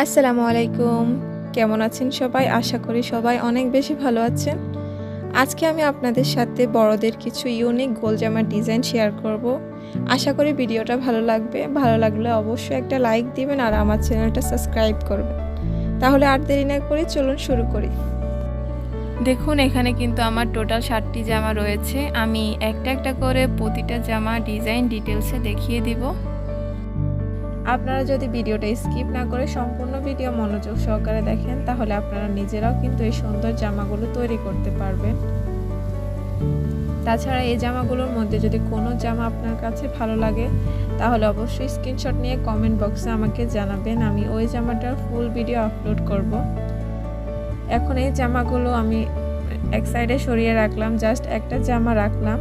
আসসালামু আলাইকুম কেমন আছেন সবাই? আশা করি সবাই অনেক বেশি ভালো আছেন। আজকে আমি আপনাদের সাথে বড়দের কিছু ইউনিক গোল জামার ডিজাইন শেয়ার করব। আশা করি ভিডিওটা ভালো লাগবে। ভালো লাগলে অবশ্যই একটা লাইক দিবেন আর আমার চ্যানেলটা সাবস্ক্রাইব করবেন। তাহলে আর দেরি না করে চলুন শুরু করি। দেখুন, এখানে কিন্তু আমার টোটাল ষাটটি জামা রয়েছে। আমি একটা একটা করে প্রতিটা জামা ডিজাইন ডিটেলসে দেখিয়ে দিব। আপনারা যদি ভিডিওটা স্কিপ না করে সম্পূর্ণ ভিডিও মনোযোগ সহকারে দেখেন, তাহলে আপনারা নিজেরাও কিন্তু এই সুন্দর জামাগুলো তৈরি করতে পারবেন। তাছাড়া এই জামাগুলোর মধ্যে যদি কোনো জামা আপনার কাছে ভালো লাগে, তাহলে অবশ্যই স্ক্রিনশট নিয়ে কমেন্ট বক্সে আমাকে জানাবেন, আমি ওই জামাটার ফুল ভিডিও আপলোড করব। এখন এই জামাগুলো আমি এক সাইডে সরিয়ে রাখলাম, জাস্ট একটা জামা রাখলাম।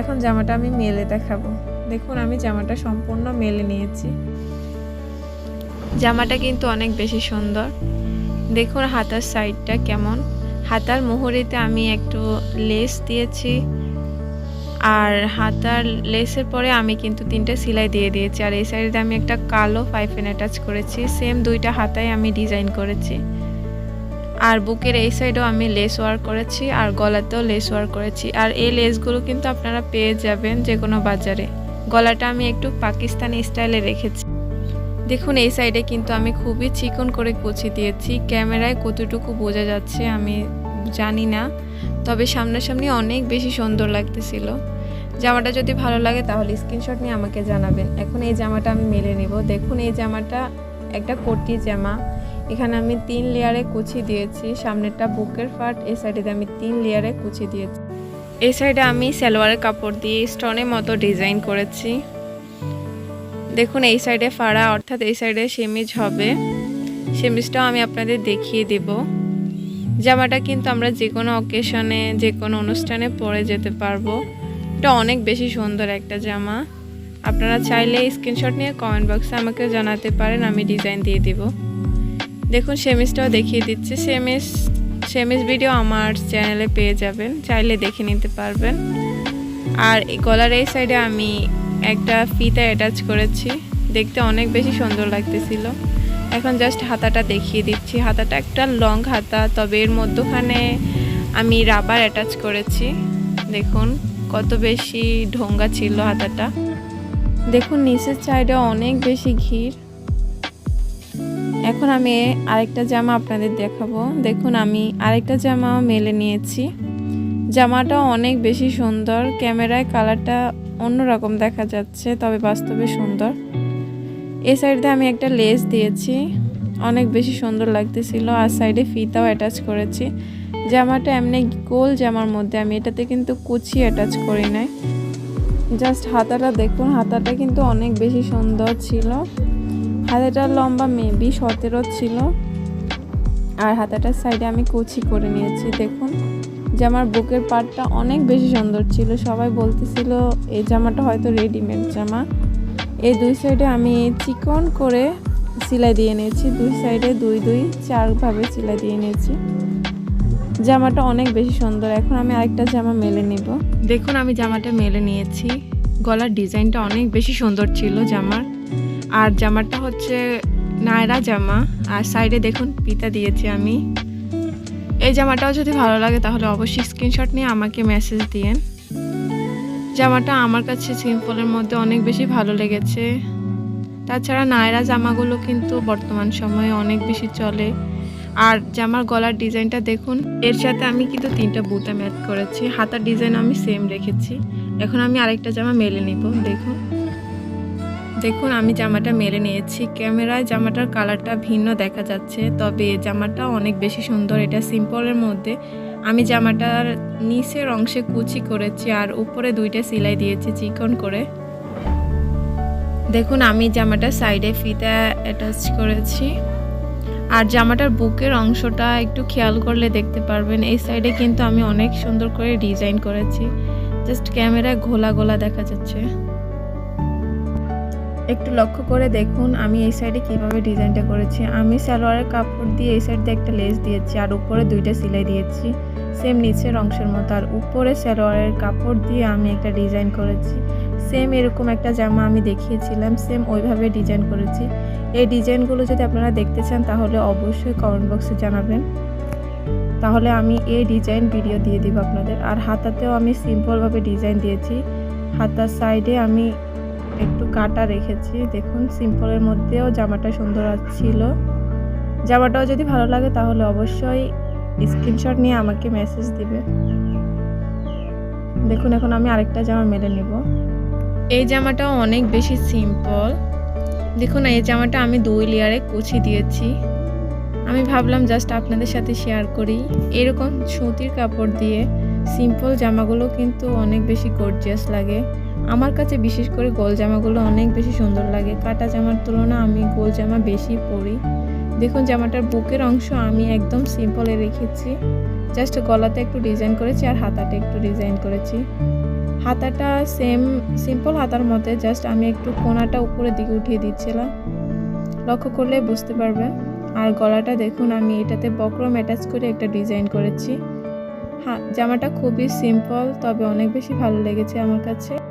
এখন জামাটা আমি মেলে দেখাবো। দেখুন, আমি জামাটা সম্পূর্ণ মেলে নিয়েছি। জামাটা কিন্তু অনেক বেশি সুন্দর। দেখুন, হাতার সাইডটা কেমন। হাতার মোহরিতে আমি একটু লেস দিয়েছি। আর হাতার লেসের পরে আমি কিন্তু তিনটে সেলাই দিয়ে দিয়েছি। আর এই সাইডে আমি একটা কালো পাইপেন অ্যাটাচ করেছি। সেম দুইটা হাতায় আমি ডিজাইন করেছি। আর বুকের এই সাইডেও আমি লেস ওয়ার্ক করেছি। আর গলাতেও লেস ওয়ার্ক করেছি। আর এই লেসগুলো কিন্তু আপনারা পেয়ে যাবেন যে কোনো বাজারে। গলাটা আমি একটু পাকিস্তানি স্টাইলে রেখেছি। দেখুন, এই সাইডে কিন্তু আমি খুবই চিকন করে কুচি দিয়েছি। ক্যামেরায় কতটুকু বোঝা যাচ্ছে আমি জানি না, তবে সামনাসামনি অনেক বেশি সুন্দর লাগতেছিল। জামাটা যদি ভালো লাগে তাহলে স্ক্রিনশট নিয়ে আমাকে জানাবেন। এখন এই জামাটা আমি মেলে নিব। দেখুন, এই জামাটা একটা কোটি জামা। এখানে আমি তিন লেয়ারে কুচি দিয়েছি। সামনেরটা বুকের পার্ট এই সাইডে আমি তিন লেয়ারে কুচি দিয়েছি। এই সাইডে আমি সালোয়ারের কাপড় দিয়ে স্টোনের মতো ডিজাইন করেছি। দেখুন, এই সাইডে ফাড়া, অর্থাৎ এই সাইডে সেমিজ হবে। সেমিজটাও আমি আপনাদের দেখিয়ে দেব। জামাটা কিন্তু আমরা যে কোনো অকেশনে যে কোনো অনুষ্ঠানে পরে যেতে পারব। এটা অনেক বেশি সুন্দর একটা জামা। আপনারা চাইলে স্ক্রিনশট নিয়ে কমেন্ট বক্সে আমাকে জানাতে পারেন, আমি ডিজাইন দিয়ে দিব। দেখুন, সেমিজটাও দেখিয়ে দিচ্ছি। সেমিজ সেমিজ ভিডিও আমার চ্যানেলে পেয়ে যাবেন, চাইলে দেখে নিতে পারবেন। আর গলার এই সাইডে আমি একটা ফিতা অ্যাটাচ করেছি, দেখতে অনেক বেশি সুন্দর লাগতেছিল। এখন জাস্ট হাতাটা দেখিয়ে দিচ্ছি। হাতাটা একটা লং হাতা, তবে এর মধ্যখানে আমি রাবার অ্যাটাচ করেছি। দেখুন, কত বেশি ঢোঙ্গা ছিল হাতাটা। দেখুন, নিচের সাইডে অনেক বেশি ঘির। এখন আমি আরেকটা জামা আপনাদের দেখাবো। দেখুন, আমি আরেকটা জামা মেলে নিয়েছি। জামাটা অনেক বেশি সুন্দর। ক্যামেরায় কালারটা অন্যরকম দেখা যাচ্ছে, তবে বাস্তবে সুন্দর। এই সাইডে আমি একটা লেস দিয়েছি। অনেক বেশি সুন্দর লাগতেছিল। আর সাইডে ফিতাও অ্যাটাচ করেছি। জামাটা এমনি গোল জামার মধ্যে। আমি এটাতে কিন্তু কুচি অ্যাটাচ করি নাই। জাস্ট হাতাটা দেখুন। হাতাটা কিন্তু অনেক বেশি সুন্দর ছিল। হাতাটার লম্বা মেবি সতেরো ছিল। আর হাতাটার সাইডে আমি কুচি করে নিয়েছি, দেখুন। জামার বুকের পার্টটা অনেক বেশি সুন্দর ছিল। সবাই বলতেছিল, এই জামাটা হয়তো রেডিমেড জামা। এই দুই সাইডে আমি চিকন করে সেলাই দিয়ে নিয়েছি। দুই সাইডে দুই দুই চারভাবে সেলাই দিয়ে নিয়েছি। জামাটা অনেক বেশি সুন্দর। এখন আমি আরেকটা জামা মেলে নিব। দেখুন, আমি জামাটা মেলে নিয়েছি। গলার ডিজাইনটা অনেক বেশি সুন্দর ছিল জামার। আর জামাটা হচ্ছে নায়রা জামা। আর সাইডে দেখুন, পিতা দিয়েছি আমি। এই জামাটাও যদি ভালো লাগে, তাহলে অবশ্যই স্ক্রিনশট নিয়ে আমাকে মেসেজ দিয়েন। জামাটা আমার কাছে সিম্পলের মধ্যে অনেক বেশি ভালো লেগেছে। তাছাড়া নায়রা জামাগুলো কিন্তু বর্তমান সময়ে অনেক বেশি চলে। আর জামার গলার ডিজাইনটা দেখুন, এর সাথে আমি কিন্তু তিনটা বুতা ম্যাচ করেছি। হাতার ডিজাইন আমি সেম রেখেছি। এখন আমি আরেকটা জামা মেলে নিব, দেখুন। দেখুন, আমি জামাটা মেরে নিয়েছি। ক্যামেরায় জামাটার কালারটা ভিন্ন দেখা যাচ্ছে, তবে জামাটা অনেক বেশি সুন্দর। এটা সিম্পলের মধ্যে। আমি জামাটার নিচের অংশে কুচি করেছি আর উপরে দুইটা সেলাই দিয়েছি চিকন করে। দেখুন, আমি জামাটার সাইডে ফিতা অ্যাটাচ করেছি। আর জামাটার বুকের অংশটা একটু খেয়াল করলে দেখতে পারবেন। এই সাইডে কিন্তু আমি অনেক সুন্দর করে ডিজাইন করেছি। জাস্ট ক্যামেরায় ঘোলা গোলা দেখা যাচ্ছে। একটু লক্ষ্য করে দেখুন আমি এই সাইডে কীভাবে ডিজাইনটা করেছি। আমি সালোয়ারের কাপড় দিয়ে এই সাইড দিয়ে একটা লেস দিয়েছি আর উপরে দুইটা সেলাই দিয়েছি। সেম নিচের অংশের মতো। আর উপরে সালোয়ারের কাপড় দিয়ে আমি একটা ডিজাইন করেছি। সেম এরকম একটা জামা আমি দেখিয়েছিলাম সেম ওইভাবে ডিজাইন করেছি। এই ডিজাইনগুলো যদি আপনারা দেখতে চান, তাহলে অবশ্যই কমেন্ট বক্সে জানাবেন। তাহলে আমি এই ডিজাইন ভিডিও দিয়ে দিব আপনাদের। আর হাতাতেও আমি সিম্পলভাবে ডিজাইন দিয়েছি। হাতার সাইডে আমি একটু কাটা রেখেছি। দেখুন সিম্পলের মধ্যেও জামাটা সুন্দর ছিল। জামাটাও যদি ভালো লাগে তাহলে অবশ্যই স্ক্রিনশট নিয়ে আমাকে মেসেজ দিবে। দেখুন, এখন আমি আরেকটা জামা মেলে নিব। এই জামাটাও অনেক বেশি সিম্পল দেখুন, এই জামাটা আমি দুই লেয়ারে কুচি দিয়েছি। আমি ভাবলাম জাস্ট আপনাদের সাথে শেয়ার করি। এরকম সুতির কাপড় দিয়ে সিম্পল জামাগুলো কিন্তু অনেক বেশি গর্জিয়াস লাগে। আমার কাছে বিশেষ করে গোল জামাগুলো অনেক বেশি সুন্দর লাগে। কাটা জামার তুলনা আমি গোল জামা বেশি পরি। দেখুন জামাটার বুকের অংশ আমি একদম সিম্পলে রেখেছি। জাস্ট গলাতে একটু ডিজাইন করেছি আর হাতাটা একটু ডিজাইন করেছি। হাতাটা সেম সিম্পল হাতার মধ্যে জাস্ট আমি একটু কোনাটা উপরের দিকে উঠিয়ে দিচ্ছিলাম। লক্ষ্য করলে বুঝতে পারবেন। আর গলাটা দেখুন আমি এটাতে বক্রম অ্যাটাচ করে একটা ডিজাইন করেছি। হ্যাঁ জামাটা খুবই সিম্পল তবে অনেক বেশি ভালো লেগেছে আমার কাছে।